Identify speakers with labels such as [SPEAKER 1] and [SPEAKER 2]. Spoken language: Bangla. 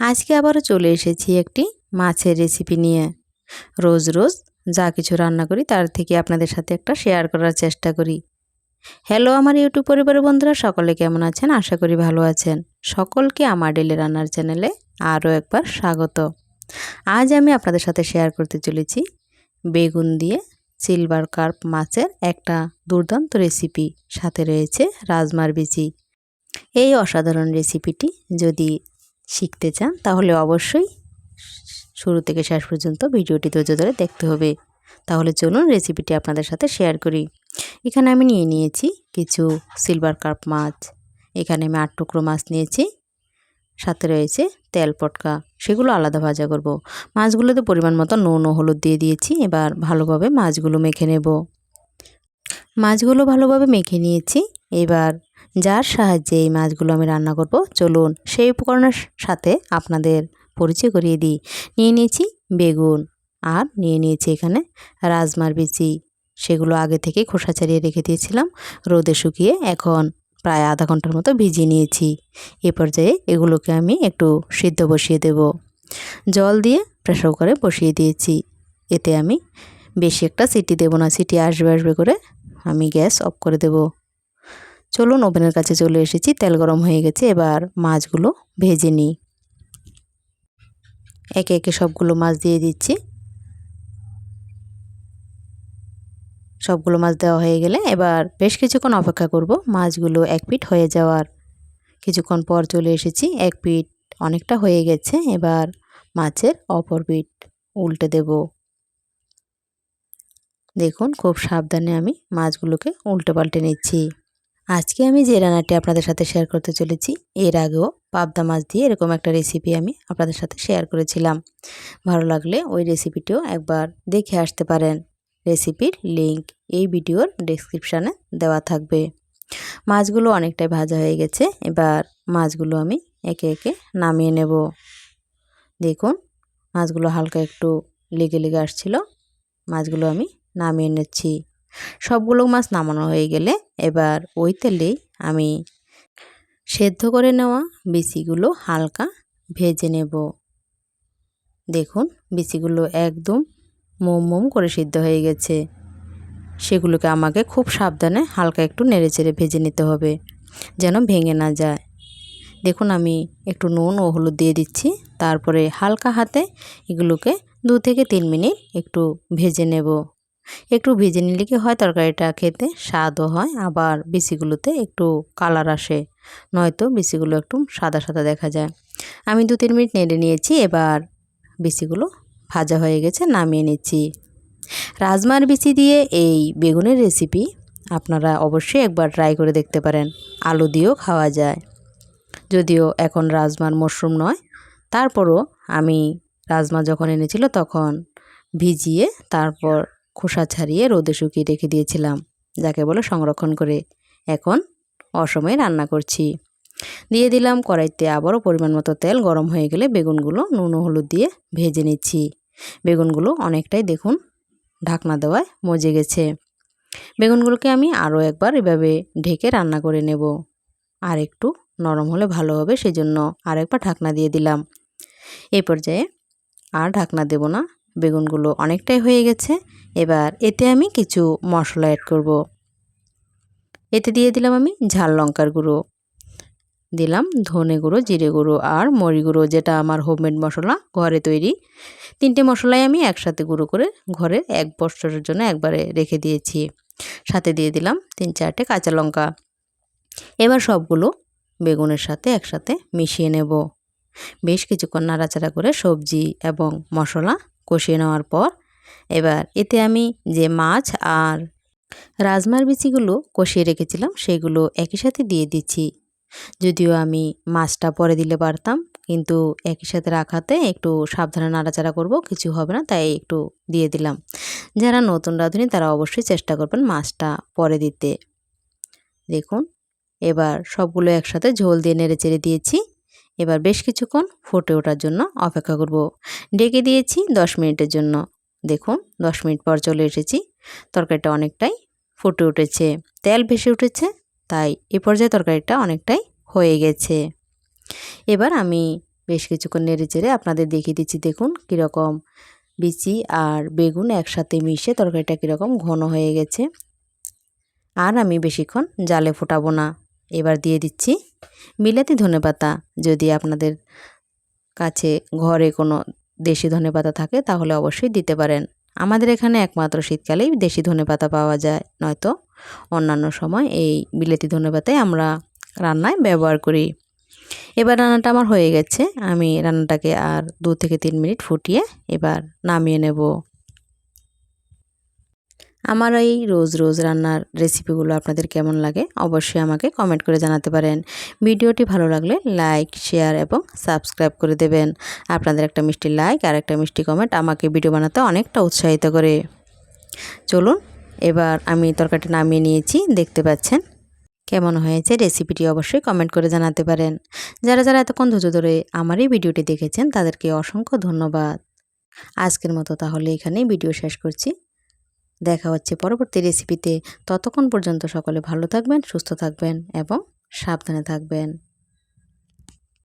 [SPEAKER 1] আজকে আবারও চলে এসেছি একটি মাছের রেসিপি নিয়ে। রোজ রোজ যা কিছু রান্না করি তার থেকে আপনাদের সাথে একটা শেয়ার করার চেষ্টা করি। হ্যালো আমার ইউটিউব পরিবারের বন্ধুরা, সকলে কেমন আছেন? আশা করি ভালো আছেন। সকলকে আমার ডেলি রান্নার চ্যানেলে আরও একবার স্বাগত। আজ আমি আপনাদের সাথে শেয়ার করতে চলেছি বেগুন দিয়ে সিলভার কার্প মাছের একটা দুর্দান্ত রেসিপি সাথে রয়েছে রাজমার বিচি। এই অসাধারণ রেসিপিটি যদি শিখতে চান, তাহলে অবশ্যই শুরু থেকে শেষ পর্যন্ত ভিডিওটি ধৈর্য ধরে দেখতে হবে। তাহলে চলুন রেসিপিটি আপনাদের সাথে শেয়ার করি। এখানে আমি নিয়ে নিয়েছি কিছু সিলভার কার্প মাছ। এখানে আমি আট টুকরো মাছ নিয়েছি। সাথে রয়েছে তেল পটকা। সেগুলো আলাদা ভাজা করব। মাছগুলোতে পরিমাণ মতো নুন ও হলুদ দিয়ে দিয়েছি। এবার ভালোভাবে মাছগুলো মেখে নেব। মাছগুলো ভালোভাবে মেখে নিয়েছি। এবার যার সাহায্যে এই মাছগুলো আমি রান্না করব। চলুন সেই উপকরণের সাথে আপনাদের পরিচয় করিয়ে দিই। নিয়ে নিয়েছি বেগুন আর নিয়ে নিয়েছি এখানে রাজমার বিচি। সেগুলো আগে থেকে খোসা ছাড়িয়ে রেখে দিয়েছিলাম। রোদে শুকিয়ে এখন প্রায় আধা ঘণ্টার মতো ভিজিয়ে নিয়েছি। এ পর্যায়ে এগুলোকে আমি একটু সিদ্ধ বসিয়ে দেব। জল দিয়ে প্রেশার কুকারে বসিয়ে দিয়েছি। এতে আমি বেশি একটা সিটি দেবো না, সিটি আসবে আসবে করে আমি গ্যাস অফ করে দেব। চলুন ওভেনের কাছে চলে এসেছি, তেল গরম হয়ে গেছে, এবার মাছগুলো ভেজে নিই। একে একে সবগুলো মাছ দিয়ে দিচ্ছি। সবগুলো মাছ দেওয়া হয়ে গেলে এবার বেশ কিছুক্ষণ অপেক্ষা করব, মাছগুলো এক পিঠ হয়ে যাওয়ার। কিছুক্ষণ পর চলে এসেছি, এক পিঠ অনেকটা হয়ে গেছে, এবার মাছের অপর পিঠ উল্টে দেব। দেখুন, খুব সাবধানে আমি মাছগুলোকে উল্টে পাল্টে নিচ্ছি। আজকে আমি যে রান্নাটি আপনাদের সাথে শেয়ার করতে চলেছি, এর আগেও পাবদা মাছ দিয়ে এরকম একটা রেসিপি আমি আপনাদের সাথে শেয়ার করেছিলাম। ভালো লাগলে ওই রেসিপিটিও একবার দেখে আসতে পারেন। রেসিপির লিংক এই ভিডিওর ডেসক্রিপশানে দেওয়া থাকবে। মাছগুলো অনেকটাই ভাজা হয়ে গেছে, এবার মাছগুলো আমি একে একে নামিয়ে নেব। দেখুন, মাছগুলো হালকা একটু লেগে লেগে আসছিল, মাছগুলো আমি নামিয়ে নিচ্ছি। সবগুলো মাছ নামানো হয়ে গেলে এবার ওই তেলেই আমি সেদ্ধ করে নেওয়া বিচিগুলো হালকা ভেজে নেব। দেখুন, বিচিগুলো একদম মোম মোম করে সিদ্ধ হয়ে গেছে। সেগুলোকে আমাকে খুব সাবধানে হালকা একটু নেড়ে চেড়ে ভেজে নিতে হবে, যেন ভেঙে না যায়। দেখুন, আমি একটু নুন ও হলুদ দিয়ে দিচ্ছি, তারপরে হালকা হাতে এগুলোকে দু থেকে তিন মিনিট একটু ভেজে নেব। একটু ভেজে নিলে কি হয়? তরকারিটা খেতে স্বাদও হয়, আবার বিচিগুলোতে একটু কালার আসে, নয়তো বিচিগুলো একটু সাদা সাদা দেখা যায়। আমি দু তিন মিনিট নেড়ে নিয়েছি, এবার বিচিগুলো ভাজা হয়ে গেছে, নামিয়ে নিচ্ছি। রাজমার বিচি দিয়ে এই বেগুনের রেসিপি আপনারা অবশ্যই একবার ট্রাই করে দেখতে পারেন, আলু দিয়েও খাওয়া যায়। যদিও এখন রাজমার মশরুম নয়, তারপরও আমি রাজমা যখন এনেছিল তখন ভিজিয়ে তারপর খোসা ছাড়িয়ে রোদে শুকিয়ে রেখে দিয়েছিলাম, যাকে বলে সংরক্ষণ করে। এখন অসময়ে রান্না করছি। দিয়ে দিলাম কড়াইতে আবারও পরিমাণ মতো তেল, গরম হয়ে গেলে বেগুনগুলো নুন হলুদ দিয়ে ভেজে নিচ্ছি। বেগুনগুলো অনেকটাই দেখুন ঢাকনা দেওয়ায় মজে গেছে। বেগুনগুলোকে আমি আরও একবার এভাবে ঢেকে রান্না করে নেব। আর একটু নরম হলে ভালো হবে সেই জন্য আর একবার ঢাকনা দিয়ে দিলাম। এই পর্যায়ে আর ঢাকনা দেব না বেগুনগুলো অনেকটাই হয়ে গেছে। এবার এতে আমি কিছু মশলা অ্যাড করব। এতে দিয়ে দিলাম আমি ঝাল লঙ্কার গুঁড়ো। দিলাম ধনে গুঁড়ো, জিরে গুঁড়ো আর মরি গুঁড়ো, যেটা আমার হোমমেড মশলা ঘরে তৈরি। তিনটে মশলাই আমি একসাথে গুঁড়ো করে ঘরে এক বছরের জন্য একবারে রেখে দিয়েছি। সাথে দিয়ে দিলাম তিন চারটে কাঁচা লঙ্কা। এবার সবগুলো বেগুনের সাথে একসাথে মিশিয়ে নেব। বেশ কিছুক্ষণ নাড়াচাড়া করে সবজি এবং মশলা কষিয়ে নেওয়ার পর এবার এতে আমি যে মাছ আর রাজমার বিচিগুলো কষিয়ে রেখেছিলাম, সেগুলো একই সাথে দিয়ে দিচ্ছি। যদিও আমি মাছটা পরে দিলে পারতাম, কিন্তু একই সাথে রাখাতে একটু সাবধানে নাড়াচাড়া করব, কিছু হবে না, তাই একটু দিয়ে দিলাম। যারা নতুন রাঁধুনি, তারা অবশ্যই চেষ্টা করবেন মাছটা পরে দিতে। দেখুন, এবার সবগুলো একসাথে ঝোল দিয়ে নেড়ে চেড়ে দিয়েছি। এবার বেশ কিছুক্ষণ ফুটে ওঠার জন্য অপেক্ষা করব। ডেকে দিয়েছি দশ মিনিটের জন্য। দেখুন, দশ মিনিট পর চলে এসেছি। তরকারিটা অনেকটাই ফুটে উঠেছে। তেল ভেসে উঠেছে, তাই এ পর্যায়ে তরকারিটা অনেকটাই হয়ে গেছে। এবার আমি বেশ কিছুক্ষণ নেড়ে চেড়ে আপনাদের দেখিয়ে দিচ্ছি, দেখুন কীরকম বিচি আর বেগুন একসাথে মিশে তরকারিটা কীরকম ঘন হয়ে গেছে। আর আমি বেশিক্ষণ জালে ফোটাবো না। এবার দিয়ে দিচ্ছি। বিলাতি ধনেপাতা, যদি আপনাদের কাছে ঘরে কোনো দেশি ধনেপাতা থাকে, তাহলে অবশ্যই দিতে পারেন। আমাদের এখানে একমাত্র শীতকালেই দেশি ধনেপাতা পাওয়া যায়, নয়তো অন্যান্য সময় এই বিলেতি ধনেপাতাই আমরা রান্নায় ব্যবহার করি। এবার রান্নাটা আমার হয়ে গেছে। আমি রান্নাটাকে আর দু থেকে তিন মিনিট ফুটিয়ে এবার নামিয়ে নেব। আমার এই রোজ রোজ রান্নার রেসিপিগুলো আপনাদের কেমন লাগে অবশ্যই আমাকে কমেন্ট করে জানাতে পারেন। ভিডিওটি ভালো লাগলে লাইক শেয়ার এবং সাবস্ক্রাইব করে দেবেন। আপনাদের একটা মিষ্টি লাইক আর একটা মিষ্টি কমেন্ট আমাকে ভিডিও বানাতে অনেকটা উৎসাহিত করে। চলুন, এবার আমি তরকারিটা নামিয়ে নিয়েছি। দেখতে পাচ্ছেন কেমন হয়েছে রেসিপিটি অবশ্যই কমেন্ট করে জানাতে পারেন। যারা যারা এতক্ষণ ধৈর্য ধরে আমার এই ভিডিওটি দেখেছেন তাদেরকে অসংখ্য ধন্যবাদ। আজকের মতো তাহলে এখানেই ভিডিও শেষ করছি। দেখা হচ্ছে পরবর্তী রেসিপিতে ততক্ষণ পর্যন্ত সকলে ভালো থাকবেন সুস্থ থাকবেন এবং সাবধানে থাকবেন।